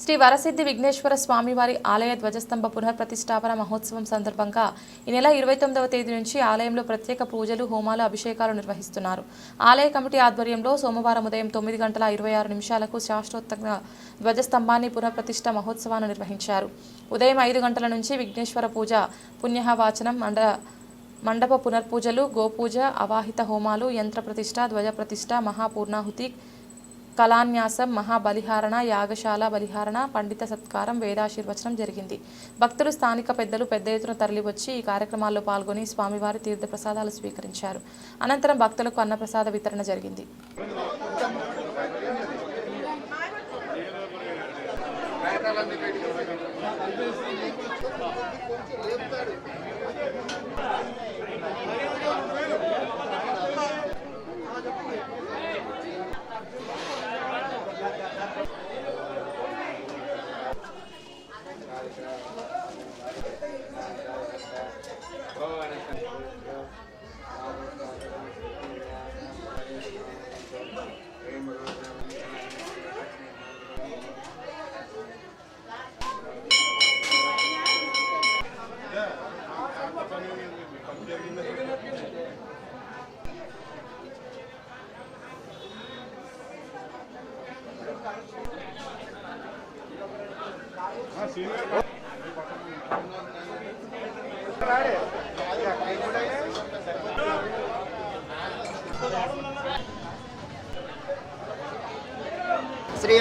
శ్రీ వరసిద్ధి విఘ్నేశ్వర స్వామివారి ఆలయ ధ్వజస్తంభ పునఃప్రతిష్టాపన మహోత్సవం సందర్భంగా ఈ నెల ఇరవై తొమ్మిదవ తేదీ నుంచి ఆలయంలో ప్రత్యేక పూజలు హోమాలు అభిషేకాలు నిర్వహిస్తున్నారు. ఆలయ కమిటీ ఆధ్వర్యంలో సోమవారం ఉదయం తొమ్మిది గంటల ఇరవై ఆరు నిమిషాలకు శాస్త్రోత్తర ధ్వజస్తంభాన్ని పునఃప్రతిష్ఠ మహోత్సవాన్ని నిర్వహించారు. ఉదయం ఐదు గంటల నుంచి విఘ్నేశ్వర పూజ పుణ్యహవాచనం మండ మండప పునర్పూజలు గోపూజ అవాహిత హోమాలు యంత్ర ప్రతిష్ఠ ధ్వజ ప్రతిష్ఠ మహాపూర్ణాహుతి కళాన్యాసం మహాబలిహారణ యాగశాల బలిహారణ పండిత సత్కారం వేదాశీర్వచనం జరిగింది. భక్తులు స్థానిక పెద్దలు పెద్ద ఎత్తున తరలివచ్చి ఈ కార్యక్రమాల్లో పాల్గొని స్వామివారి తీర్థప్రసాదాలు స్వీకరించారు. అనంతరం భక్తులకు అన్నప్రసాద వితరణ జరిగింది. శ్రీ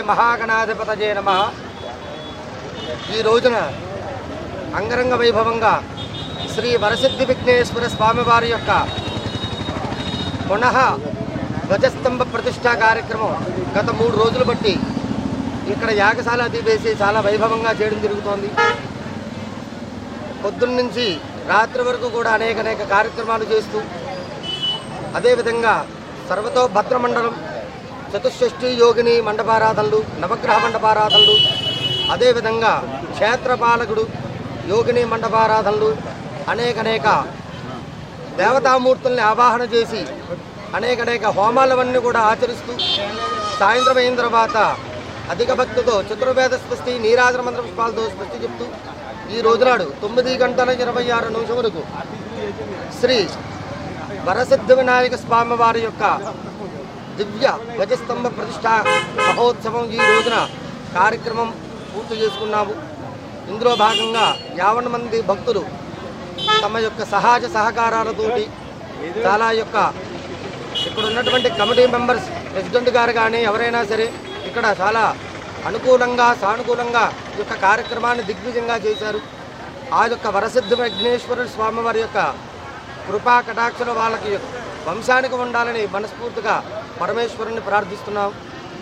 మహాగణాధిపతజే నమ. ఈ రోజున అంగరంగ వైభవంగా శ్రీ వరసిద్ధి విఘ్నేశ్వర స్వామివారి యొక్క పునః ధ్వజస్తంభ ప్రతిష్టా కార్యక్రమం గత మూడు రోజులు బట్టి ఇక్కడ యాగశాల అది వేసి చాలా వైభవంగా చేయడం జరుగుతోంది. పొద్దున్న నుంచి రాత్రి వరకు కూడా అనేక అనేక కార్యక్రమాలు చేస్తూ అదేవిధంగా సర్వతో భద్రమండలం చతుషష్ఠి యోగిని మండపారాధనలు నవగ్రహ మండపారాధనలు అదేవిధంగా క్షేత్రపాలకుడు యోగిని మండపారాధనలు అనేక అనేక దేవతామూర్తుల్ని ఆవాహన చేసి అనేక అనేక హోమాలవన్నీ కూడా ఆచరిస్తూ సాయంత్రం అయిన తర్వాత అధిక భక్తితో చతుర్వేద స్పష్టి నీరాజన మంత్ర పుష్పాలతో స్పష్టి చెప్తూ ఈ రోజునాడు తొమ్మిది గంటల ఇరవై ఆరు నిమిషములకు శ్రీ వరసిద్ధ వినాయక స్వామి వారి యొక్క దివ్య ధ్వజస్తంభ ప్రతిష్టా మహోత్సవం ఈ రోజున కార్యక్రమం పూర్తి చేసుకున్నాము. ఇందులో భాగంగా యావన్ మంది భక్తులు తమ యొక్క సహజ సహకారాలతోటి చాలా యొక్క ఇక్కడ ఉన్నటువంటి కమిటీ మెంబర్స్ ప్రెసిడెంట్ గారు కానీ ఎవరైనా సరే ఇక్కడ చాలా అనుకూలంగా సానుకూలంగా ఈ యొక్క కార్యక్రమాన్ని దిగ్విజయంగా చేశారు. ఆ యొక్క వరసిద్ధ విఘ్నేశ్వరుడు స్వామి వారి యొక్క కృపా కటాక్షలు వాళ్ళకి వంశానికి ఉండాలని మనస్ఫూర్తిగా పరమేశ్వరుని ప్రార్థిస్తున్నాం.